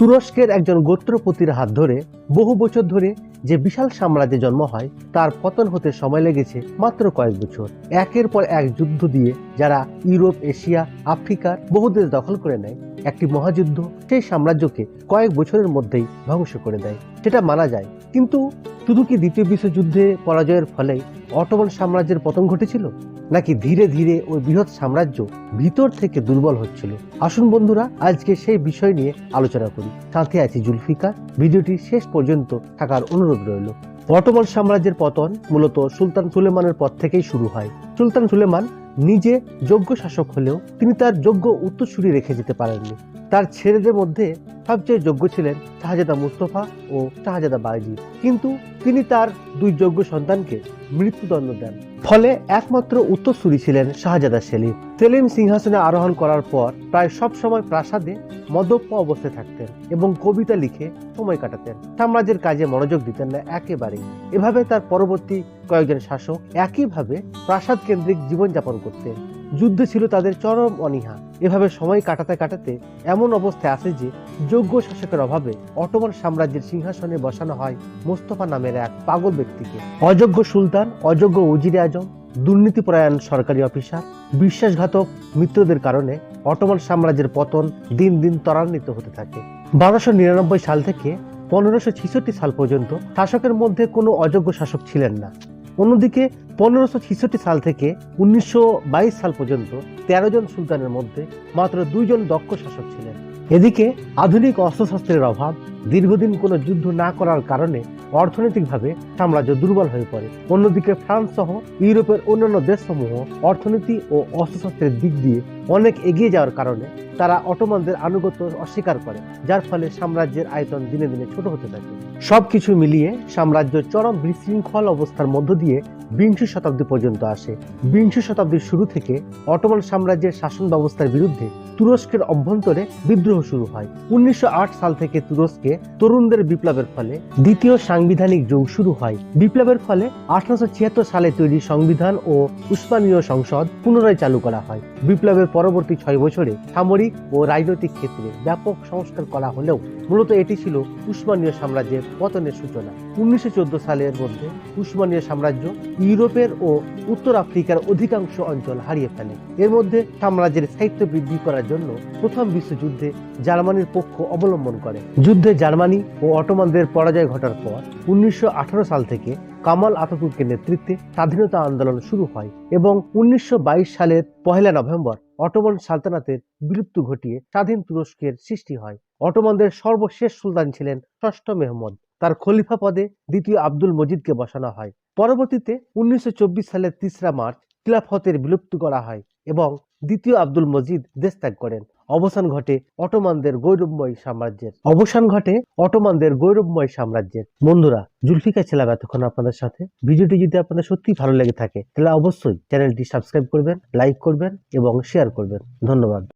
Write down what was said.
তুরস্কের একজন গোত্রপতির হাত ধরে বহু বছর ধরে যে বিশাল সাম্রাজ্যে জন্ম হয়, তার পতন হতে সময় লেগেছে মাত্র কয়েক বছর। একের পর এক যুদ্ধ দিয়ে যারা ইউরোপ, এশিয়া, আফ্রিকার বহু দেশ দখল করে নেয়, একটি মহাযুদ্ধ সেই সাম্রাজ্যকে কয়েক বছরের মধ্যেই ধ্বংস করে দেয়। সেটা মানা যায়। কিন্তু শুধু কি দ্বিতীয় বিশ্বযুদ্ধে পরাজয়ের ফলে অটোমান সাম্রাজ্যের পতন ঘটেছিল? নাকি ধীরে ধীরে ওই বৃহৎ সাম্রাজ্য ভিতর থেকে দুর্বল হচ্ছিল? আসুন বন্ধুরা, আজকে সেই বিষয় নিয়ে আলোচনা করি। সাথে আছি জুলফিকার। ভিডিওটি শেষ পর্যন্ত থাকার অনুরোধ রইল। অটোমান সাম্রাজ্যের পতন মূলত সুলতান সুলেমানের পর থেকেই শুরু হয়। সুলতান সুলেমান নিজে যোগ্য শাসক হলেও তিনি তার যোগ্য উত্তরসূরি রেখে যেতে পারেননি। তার ছেলেদের মধ্যে সবচেয়ে যোগ্য ছিলেন শাহজাদা মুস্তফা ও শাহজাদা বায়জিদ কিন্তু তিনি তার দুই যোগ্য সন্তানকে মৃত্যুদণ্ড দেন। ফলে একমাত্র উত্তরসূরি ছিলেন শাহজাদা সেলিম। সেলিম সিংহাসনে আরোহণ করার পর প্রায় সব সময় প্রাসাদে মদপ্য অবস্থায় থাকতেন এবং কবিতা লিখে সময় কাটাতেন। সাম্রাজ্যের কাজে মনোযোগ দিতেন না একেবারেই। এভাবে তার পরবর্তী কয়েকজন শাসক একইভাবে প্রাসাদ কেন্দ্রিক জীবনযাপন করতেন। যুদ্ধে ছিল তাদের চরম অনীহা। এভাবে সময় কাটাতে কাটাতে এমন অবস্থায় আসে যে, যোগ্য শাসকের অভাবে অটোমান সাম্রাজ্যের সিংহাসনে বসানো হয় মোস্তফা নামের এক পাগল ব্যক্তিকে। অযোগ্য সুলতান, অযোগ্য উজিরে আজম, দুর্নীতিপরায়ণ সরকারি অফিসার, বিশ্বাসঘাতক মিত্রদের কারণে অটোমান সাম্রাজ্যের পতন দিন দিন ত্বরান্বিত হতে থাকে। বারোশো নিরানব্বই সাল থেকে পনেরোশো ছেষট্টি সাল পর্যন্ত শাসকের মধ্যে কোনো অযোগ্য শাসক ছিলেন না। অন্যদিকে পনেরোশো ছেষট্টি সাল থেকে উনিশশো বাইশ সাল পর্যন্ত তেরো জন সুলতানের মধ্যে মাত্র দুইজন দক্ষ শাসক ছিলেন। এদিকে আধুনিক অস্ত্রশস্ত্রের অভাব, দীর্ঘদিন কোনো যুদ্ধ না করার কারণে অর্থনৈতিকভাবে সাম্রাজ্য দুর্বল হয়ে পড়ে। অন্যদিকে ফ্রান্স সহ ইউরোপের অন্যান্য দেশসমূহ অর্থনীতি ও অস্ত্রশস্ত্রের দিক দিয়ে অনেক এগিয়ে যাওয়ার কারণে তারা অটোমানদের আনুগত্য অস্বীকার করে, যার ফলে সাম্রাজ্যের আয়তন দিনে দিনে ছোট হতে থাকে। সবকিছু মিলিয়ে সাম্রাজ্য চরম বিশৃঙ্খল অবস্থার মধ্য দিয়ে বিংশ শতাব্দী পর্যন্ত আসে। বিংশ শতাব্দীর শুরু থেকে অটোমান সাম্রাজ্যের শাসন ব্যবস্থার বিরুদ্ধে তুরস্কের অভ্যন্তরে বিদ্রোহ শুরু হয়। উনিশশো আট সাল থেকে তুরস্কে তরুণদের বিপ্লবের ফলে দ্বিতীয় সাংবিধানিক যুগ শুরু হয়। বিপ্লবের ফলে আঠারোশো ছিয়াত্তর সালে তৈরি সংবিধান ও উসমানীয় সংসদ পুনরায় চালু করা হয়। বিপ্লবের পরবর্তী ছয় বছরে সামরিক ও রাজনৈতিক ক্ষেত্রে ব্যাপক সংস্কার করা হলেও মূলত এটি ছিল উসমানীয় সাম্রাজ্যের পতনের সূচনা। উনিশশো সালের মধ্যে উসমানীয় সাম্রাজ্য ইউরোপের ও উত্তর আফ্রিকার অধিকাংশ অঞ্চল হারিয়ে ফেলে। এর মধ্যে সাম্রাজ্যের স্থায়িত্ব বৃদ্ধি করার জন্য প্রথম বিশ্বযুদ্ধে জার্মানির পক্ষ অবলম্বন করে। যুদ্ধে জার্মানি ও অটোমানদের পরাজয় ঘটার পর উনিশশো আঠারো সাল থেকে কামাল আতাতুর্কের নেতৃত্বে স্বাধীনতা আন্দোলন শুরু হয় এবং উনিশশো বাইশ সালের পহেলা নভেম্বর অটোমান সালতানাতের বিলুপ্ত ঘটিয়ে স্বাধীন তুরস্কের সৃষ্টি হয়। অটোমানদের সর্বশেষ সুলতান ছিলেন ষষ্ঠ মেহমদ। তার খলিফা পদে দ্বিতীয় আব্দুল মজিদকে বসানো হয়। পরবর্তীতে উনিশশো চব্বিশ সালের তিসরা মার্চ খিলাফতের বিলুপ্ত করা হয় এবং দ্বিতীয় আব্দুল মজিদ দেশ ত্যাগ করেন। অবসান ঘটে অটোমানদের গৌরবময় সাম্রাজ্যের। অবসান ঘটে অটোমানদের গৌরবময় সাম্রাজ্যের। বন্ধুরা জুলফিকা ছিলাম এতক্ষণ আপনাদের সাথে। ভিডিওটি যদি আপনাদের সত্যি ভালো লেগে থাকে, তাহলে অবশ্যই চ্যানেলটি সাবস্ক্রাইব করবেন, লাইক করবেন এবং শেয়ার করবেন। ধন্যবাদ।